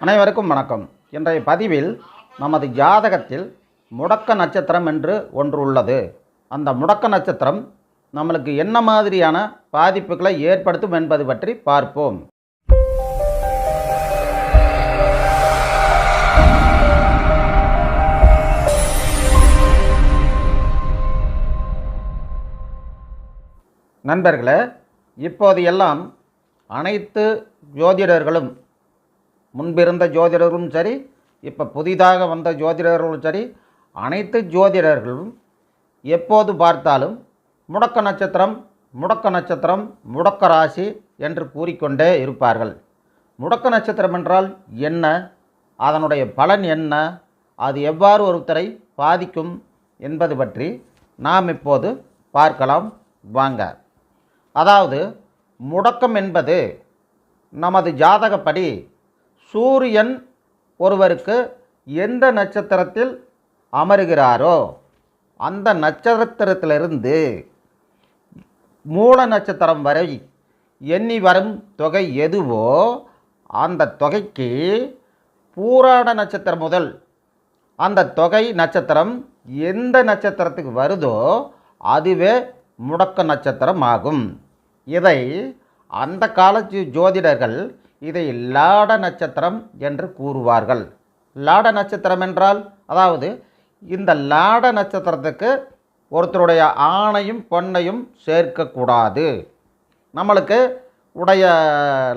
அனைவருக்கும் வணக்கம். இன்றைய பதிவில் நமது ஜாதகத்தில் முடக்க நட்சத்திரம் என்று ஒன்று உள்ளது. அந்த முடக்க நட்சத்திரம் நம்மளுக்கு என்ன மாதிரியான பாதிப்புகளை ஏற்படுத்தும் என்பது பற்றி பார்ப்போம். நண்பர்களே இப்போது எல்லாம் அனைத்து ஜோதிடர்களும் முன்பிருந்த ஜோதிடர்களும் சரி இப்போ புதிதாக வந்த ஜோதிடர்களும் சரி அனைத்து ஜோதிடர்களும் எப்போது பார்த்தாலும் முடக்க நட்சத்திரம் முடக்க நட்சத்திரம் முடக்க ராசி என்று கூறிக்கொண்டே இருப்பார்கள். முடக்க நட்சத்திரம் என்றால் என்ன? அதனுடைய பலன் என்ன? அது எவ்வாறு ஒருத்தரை பாதிக்கும் என்பது பற்றி நாம் இப்போது பார்க்கலாம். வாங்க. அதாவது முடக்கம் என்பது நமது ஜாதகப்படி சூரியன் ஒருவருக்கு எந்த நட்சத்திரத்தில் அமருகிறாரோ அந்த நட்சத்திரத்திலிருந்து மூல நட்சத்திரம் வரை எண்ணி வரும் தொகை எதுவோ அந்த தொகைக்கு பூராட நட்சத்திரம் முதல் அந்த தொகை நட்சத்திரம் எந்த நட்சத்திரத்துக்கு வருதோ அதுவே முடக்க நட்சத்திரம் ஆகும் இதை அந்த கால ஜோதிடர்கள் இதை லாட நட்சத்திரம் என்று கூறுவார்கள். லாட நட்சத்திரம் என்றால் அதாவது இந்த லாட நட்சத்திரத்துக்கு ஒருத்தருடைய ஆணையும் பெண்ணையும் சேர்க்கக்கூடாது. நம்மளுக்கு உடைய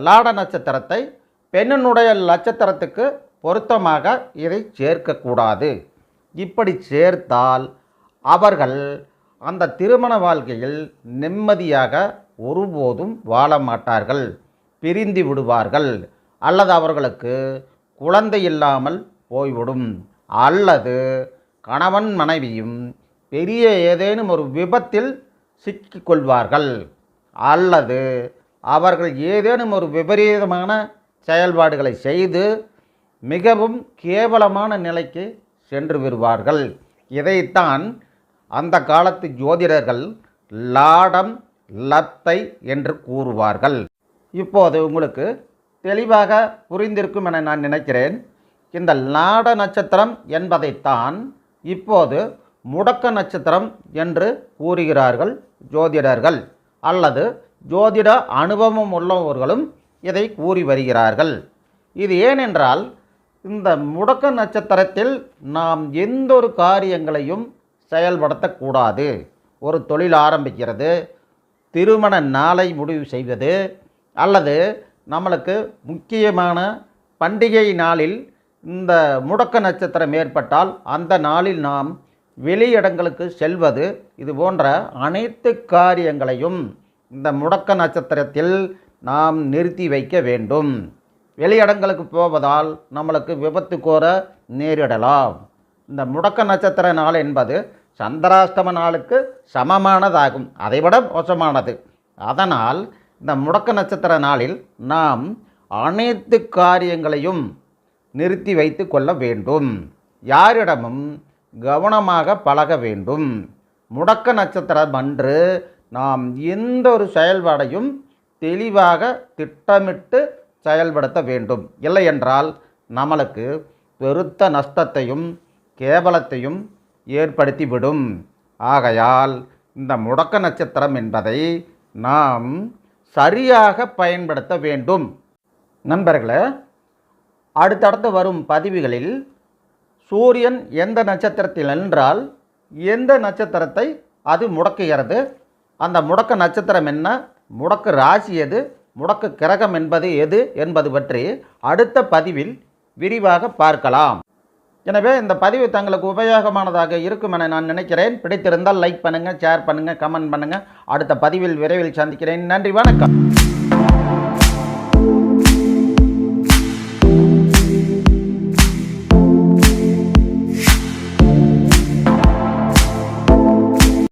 லாட நட்சத்திரத்தை பெண்ணினுடைய நட்சத்திரத்துக்கு பொருத்தமாக இதை சேர்க்கக்கூடாது. இப்படி சேர்த்தால் அவர்கள் அந்த திருமண வாழ்க்கையில் நிம்மதியாக ஒருபோதும் வாழ மாட்டார்கள். பிரிந்து விடுவார்கள். அல்லது அவர்களுக்கு குழந்தை இல்லாமல் போய்விடும். அல்லது கணவன் மனைவியும் பெரிய ஏதேனும் ஒரு விபத்தில் சிக்கிக்கொள்வார்கள் அல்லது அவர்கள் ஏதேனும் ஒரு விபரீதமான செயல்பாடுகளை செய்து மிகவும் கேவலமான நிலைக்கு சென்று விடுவார்கள். இதைத்தான் அந்த காலத்து ஜோதிடர்கள் லாடம் லத்தை என்று கூறுவார்கள். இப்போது உங்களுக்கு தெளிவாக புரிந்திருக்கும் என நான் நினைக்கிறேன். இந்த நாட நட்சத்திரம் என்பதைத்தான் இப்போது முடக்க நட்சத்திரம் என்று கூறுகிறார்கள் ஜோதிடர்கள். அல்லது ஜோதிட அனுபவம் உள்ளவர்களும் இதை கூறி வருகிறார்கள். இது ஏனென்றால் இந்த முடக்க நட்சத்திரத்தில் நாம் எந்த ஒரு காரியங்களையும் செயல்படுத்தக்கூடாது. ஒரு தொழில் ஆரம்பிக்கிறது திருமண நாளை முடிவு செய்வது அல்லது நம்மளுக்கு முக்கியமான பண்டிகை நாளில் இந்த முடக்க நட்சத்திரம் ஏற்பட்டால் அந்த நாளில் நாம் வெளியிடங்களுக்கு செல்வது இது போன்ற அனைத்து காரியங்களையும் இந்த முடக்க நட்சத்திரத்தில் நாம் நிறுத்தி வைக்க வேண்டும். வெளியிடங்களுக்கு போவதால் நம்மளுக்கு விபத்து கோர நேரிடலாம். இந்த முடக்க நட்சத்திர நாள் என்பது சந்திராஷ்டம நாளுக்கு சமமானதாகும். அதைவிட மோசமானது. அதனால் இந்த முடக்க நட்சத்திர நாளில் நாம் அனைத்து காரியங்களையும் நிறுத்தி வைத்து கொள்ள வேண்டும். யாரிடமும் கவனமாக பழக வேண்டும். முடக்க நட்சத்திரம் அன்று நாம் எந்த ஒரு செயல்பாடையும் தெளிவாக திட்டமிட்டு செயல்படுத்த வேண்டும். இல்லை என்றால் நம்மளுக்கு பெருத்த நஷ்டத்தையும் கேவலத்தையும் ஏற்படுத்திவிடும். ஆகையால் இந்த முடக்க நட்சத்திரம் என்பதை நாம் சரியாக பயன்படுத்த வேண்டும். நண்பர்களே அடுத்தடுத்து வரும் பதிவுகளில் சூரியன் எந்த நட்சத்திரத்தில் என்றால் எந்த நட்சத்திரத்தை அது முடக்குகிறது அந்த முடக்க நட்சத்திரம் என்ன முடக்கு ராசி எது முடக்கு கிரகம் என்பது எது என்பது பற்றி அடுத்த பதிவில் விரிவாக பார்க்கலாம். எனவே இந்த பதிவு தங்களுக்கு உபயோகமானதாக இருக்கும் என நான் நினைக்கிறேன். பிடித்திருந்தால் லைக் பண்ணுங்கள் ஷேர் பண்ணுங்கள் கமெண்ட் பண்ணுங்கள் அடுத்த பதிவில் விரைவில் சந்திக்கிறேன். நன்றி வணக்கம்.